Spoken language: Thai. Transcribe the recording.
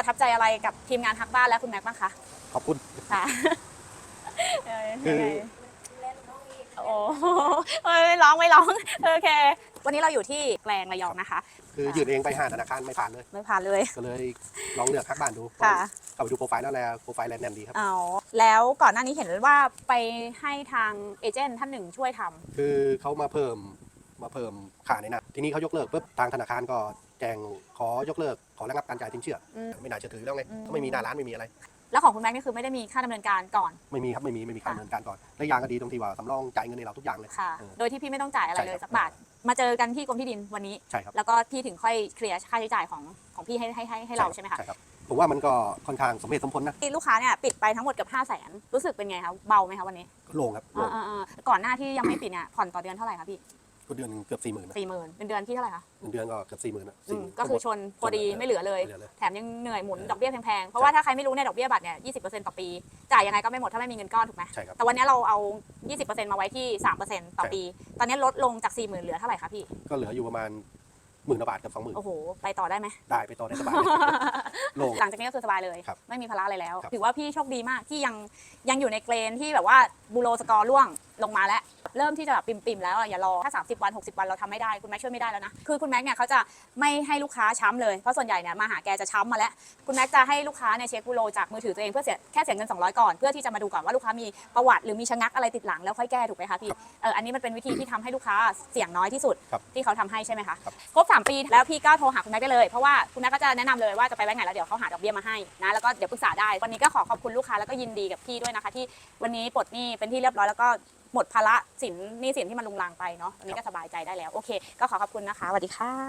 ประทับใจอะไรกับทีมงานฮักบ้านและคุณแม็กซ์บ้างคะขอบคุณค่ะเออคือยังไงโอ้โหเอ้ยไม่ร้องไม่ร้องโอเค วันนี้เราอยู่ที่แกลงระยองนะคะ คือยืนเองไปหาธนาคารไม่ผ่านเลย ไม่ผ่านเลย ก็เลยลองเลือกทักบ้านดูค่ะเข้าไปดูโปรไฟล์นั่นแหละโปรไฟล์แลนด์แนมดีครับเอาแล้วก่อนหน้านี้เห็นว่าไปให้ทางเอเจนต์ท่านหนึ่งช่วยทำคือเขามาเพิ่มมาเพิ่มค่าในหนะทีนี้เขายกเลิกปุ๊บทางธนาคารก็ แจ้งขอยกเลิกขอระงับการจ่ายสินเชื่ออม ไม่น่าเชื่อถือแล้วไงอืมเขาไม่มีหน้าร้านไม่มีอะไร แล้วของคุณแม็กซ์นี่คือไม่ได้มีค่าดำเนินการก่อน ไม่มีครับไม่มีไม่มีการค่ะดำเนินการก่อนและอยางก็ดีตรงที่ว่าสำรองจ่ายเงินในเราทุกอย่างเลย ค่ะ เออโดยที่พี่ไม่ต้องจ่ายอะไรใช่เลยครับ สักบาท มาเจอกันที่กรมที่ดินวันนี้ ใช่ครับแล้วก็พี่ถึงค่อยเคลียร์ค่าใช้จ่ายของของพี่ให้ให้ให้ให้เราใช่ไหมคะใช่ครับผมว่ามันก็ค่อนข้างสมเหตุสมผลนะที่ลูกค้าเนี่ยปิดไปทั้งหมดเกือบห้าแสนรู้สึกเป็นไงคะ เบาไหมคะวันนี้โล่งครับโล่งอ่าๆๆก่อนหน้าที่ยังไม่ปิดเนี่ยผ่อนต่อเดือนเท่าไหร่คะพี่ ก็เดือนหนึ่งเกือบสี่หมื่นสี่หมื่นเป็นเดือนที่เท่าไหร่คะเงินเดือนก็เกือบสี่หมื่นนะอืม40,000 ก็คือชนพอดีไม่เหลือเลย ไม่หลือเลยแถมยังเหนื่อยหมุนดอกเบี้ยแพงๆ เพราะว่าถ้าใครไม่รู้เนี่ยดอกเบี้ยบัตรเนี่ยยี่สิบเปอร์เซ็นต์ต่อปี จ่ายยังไงก็ไม่หมดถ้าไม่มีเงินก้อนถูกไหมใช่ครับ แต่วันนี้เราเอา 20%มาไว้ที่ 3%ต่อปี ตอนนี้ลดลงจาก 40,000เหลือเท่าไหร่คะพี่ ก็เหลืออยู่ประมาณหมื่นบาทกับสองหมื่นโอ้โห ไปต่อได้ไหม ได้ไปต่อได้สบาย โล่ง หลังจากนี้ก็คือสบายเลย ครับไม่มีภาระอะไรแล้ว ครับถือว่าพี่โชคดีมากที่ยังยังอยู่ในเกรนที่แบบว่าบูโรสกอร์ล่วงลงมาแล้ว เริ่มที่จะแบบปิ่มๆแล้วอะอย่ารอถ้า 30 วัน 60 วันเราทำไม่ได้คุณแม็กช่วยไม่ได้แล้วนะคือคุณแม็กเนี่ยเขาจะไม่ให้ลูกค้าช้ำเลยเพราะส่วนใหญ่เนี่ยมาหาแกจะช้ำมาแล้ว คุณแม็กจะให้ลูกค้าเนี่ยเช็คบูโรจากมือถือตัวเองเพื่อเสียแค่เสียเงิน 200 ก่อนเพื่อที่จะมาดูก่อนว่าลูกค้ามีประวัติหรือมีชะงักอะไรติดหลังแล้วค่อยแก้ถูกไหมคะพี่เอออันนี้มันเป็นวิธีที่ทำให้ลูกค้าเสี่ยงน้อยที่สุดครับที่เขาทำให้ใช่ไหมคะครับ ครบ3ปีแล้วพี่ก็โทรหาคุณแม็กได้เลยเพราะว่าคุณแม็กก็จะแนะนำเลยว่าจะไปแบงค์ไหนแล้วเดี๋ยวเขาหาดอกเบี้ยมาให้นะแล้วก็เดี๋ยวปรึกษาได้วันนี้ก็ขอขอบคุณลูกค้าแล้วก็ยินดีกับพี่ด้วยนะคะ ที่วันนี้ปลดหนี้เป็นที่เรียบร้อยแล้วก็ หมดภาระสินหนี้สินที่มันลุงลังไปเนาะวันนี้ก็สบายใจได้แล้ว โอเค ก็ขอขอบคุณนะคะสวัสดีค่ะ